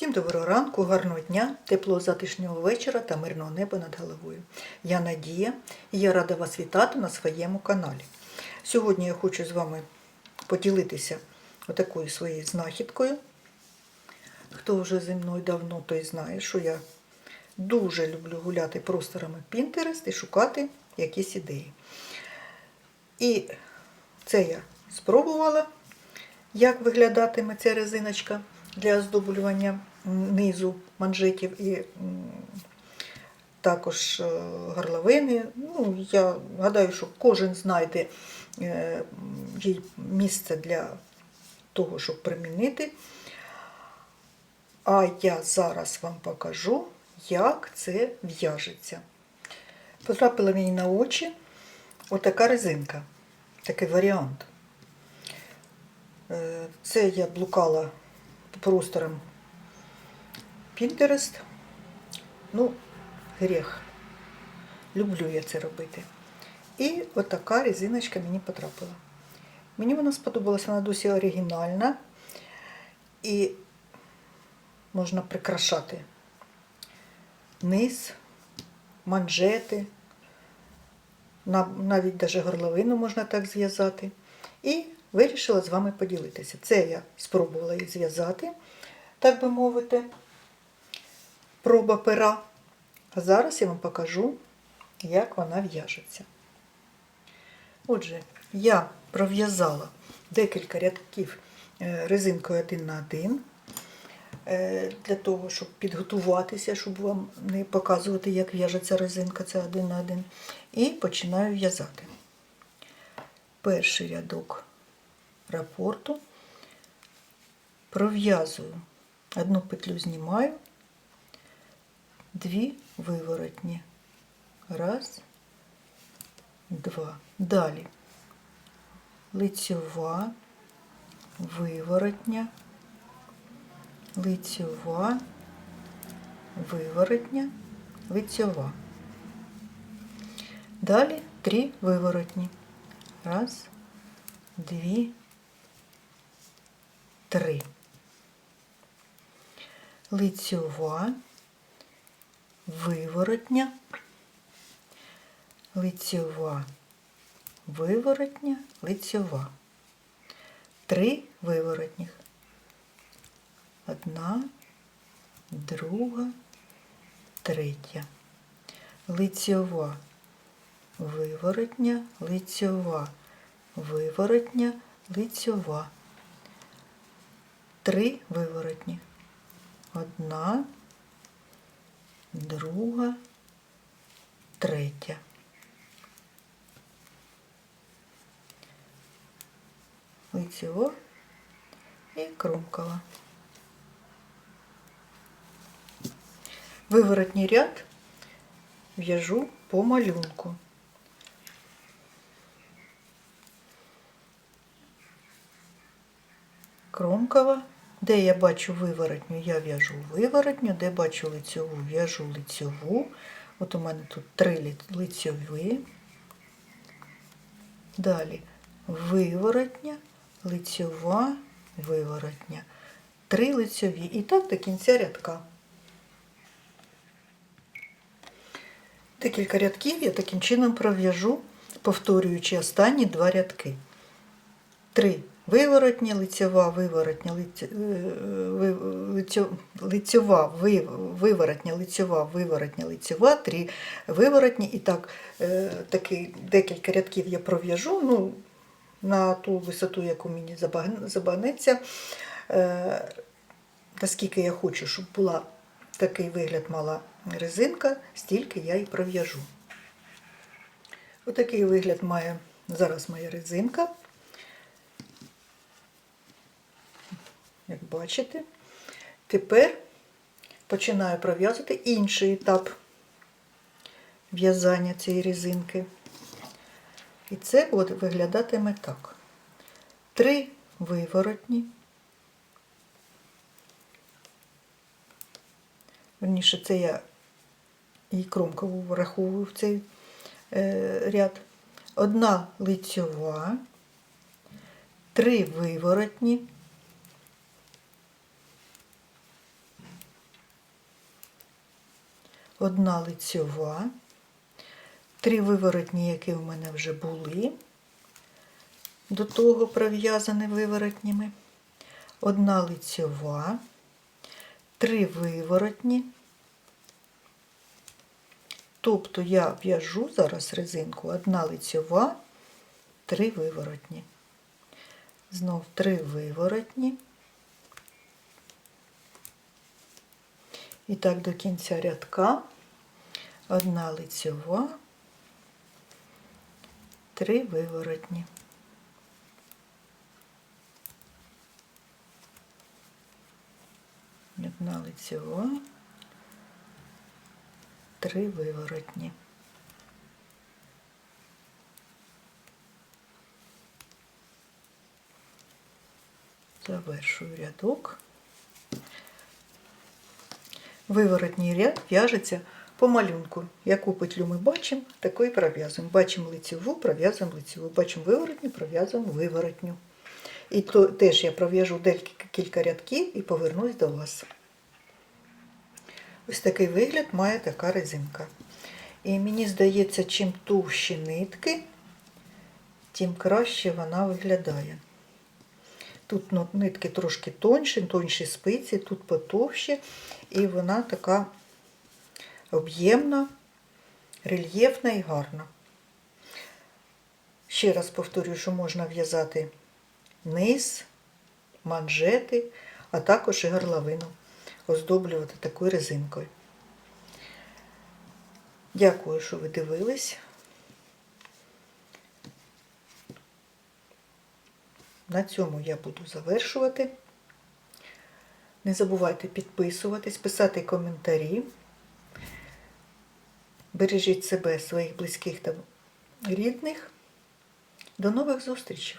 Всім доброго ранку, гарного дня, теплого затишнього вечора та мирного неба над головою. Я Надія і я рада вас вітати на своєму каналі. Сьогодні я хочу з вами поділитися отакою своєю знахідкою. Хто вже зі мною давно, той знає, що я дуже люблю гуляти просторами Pinterest і шукати якісь ідеї. І це я спробувала, як виглядатиме ця резиночка для оздоблювання низу манжетів і також е, горловини. Ну, я гадаю, що кожен знайде е, їй місце для того, щоб примінити. А я зараз вам покажу, як це в'яжеться. Потрапила мені на очі отака резинка, такий варіант. Е, Це я блукала по просторам Pinterest. Ну, гріх. Люблю я це робити. І отака резиночка мені потрапила. Мені вона сподобалася, вона досі оригінальна. І можна прикрашати низ, манжети, на- навіть даже горловину можна так зв'язати. І вирішила з вами поділитися. Це я спробувала її зв'язати, так би мовити, проба пера. А зараз я вам покажу, як вона в'яжеться. Отже, я пров'язала декілька рядків е, резинкою один на один е, для того, щоб підготуватися, щоб вам не показувати, як в'яжеться резинка, це один на один. І починаю в'язати. Перший рядок рапорту пров'язую. Одну петлю знімаю, дві виворотні. Раз, два. Далі лицьова, виворотня, лицьова, виворотня, лицьова. Далі три виворотні. Раз, дві, три. Лицьова, виворотня, лицьова, виворотня, лицьова. Три виворотніх. Одна, друга, третя. Лицьова, виворотня, лицьова, виворотня, лицьова. Три виворотні. Одна, друга, третя. Лицьова і кромкова. Виворотній ряд в'яжу по малюнку. Кромкова. Де я бачу виворотню, я в'яжу виворотню, де бачу лицьову, в'яжу лицьову. От у мене тут три ли- лицьові. Далі виворотня, лицьова, виворотня. Три лицьові. І так до кінця рядка. Декілька рядків я таким чином пров'яжу, повторюючи останні два рядки. Три виворотня, лицьова, виворотня, лиць, е, лицьова, ви- виворотня, лицьова, виворотня, лицьова, три виворотні. І так, е, таки, декілька рядків я пров'яжу ну, на ту висоту, яку мені забагнеться. Е, наскільки я хочу, щоб була такий вигляд мала резинка, стільки я і пров'яжу. Отакий вигляд має зараз моя резинка. Бачите, тепер починаю пров'язувати інший етап в'язання цієї резинки. І це от виглядатиме так. Три виворотні. Верніше, це я і кромкову враховую в цей е, ряд. Одна лицьова, три виворотні, одна лицьова, три виворотні, які у мене вже були, до того пров'язані виворотнями, одна лицьова, три виворотні. Тобто я в'яжу зараз резинку, одна лицьова, три виворотні. Знов три виворотні. І так до кінця рядка одна лицьова, три виворотні. Одна лицьова, три виворотні. Завершую рядок. Виворотній ряд в'яжеться по малюнку. Яку петлю ми бачимо, таку і пров'язуємо. Бачимо лицеву, пров'язуємо лицеву. Бачимо виворотню, пров'язуємо виворотню. І то теж я пров'яжу декілька кілька рядків і повернусь до вас. Ось такий вигляд має така резинка. І мені здається, чим товщі нитки, тим краще вона виглядає. Тут ну, нитки трошки тонші, тонші спиці, тут потовщі, і вона така об'ємна, рельєфна і гарна. Ще раз повторюю, що можна в'язати низ, манжети, а також і горловину, оздоблювати такою резинкою. Дякую, що ви дивились. На цьому я буду завершувати. Не забувайте підписуватись, писати коментарі. Бережіть себе, своїх близьких та рідних. До нових зустрічей!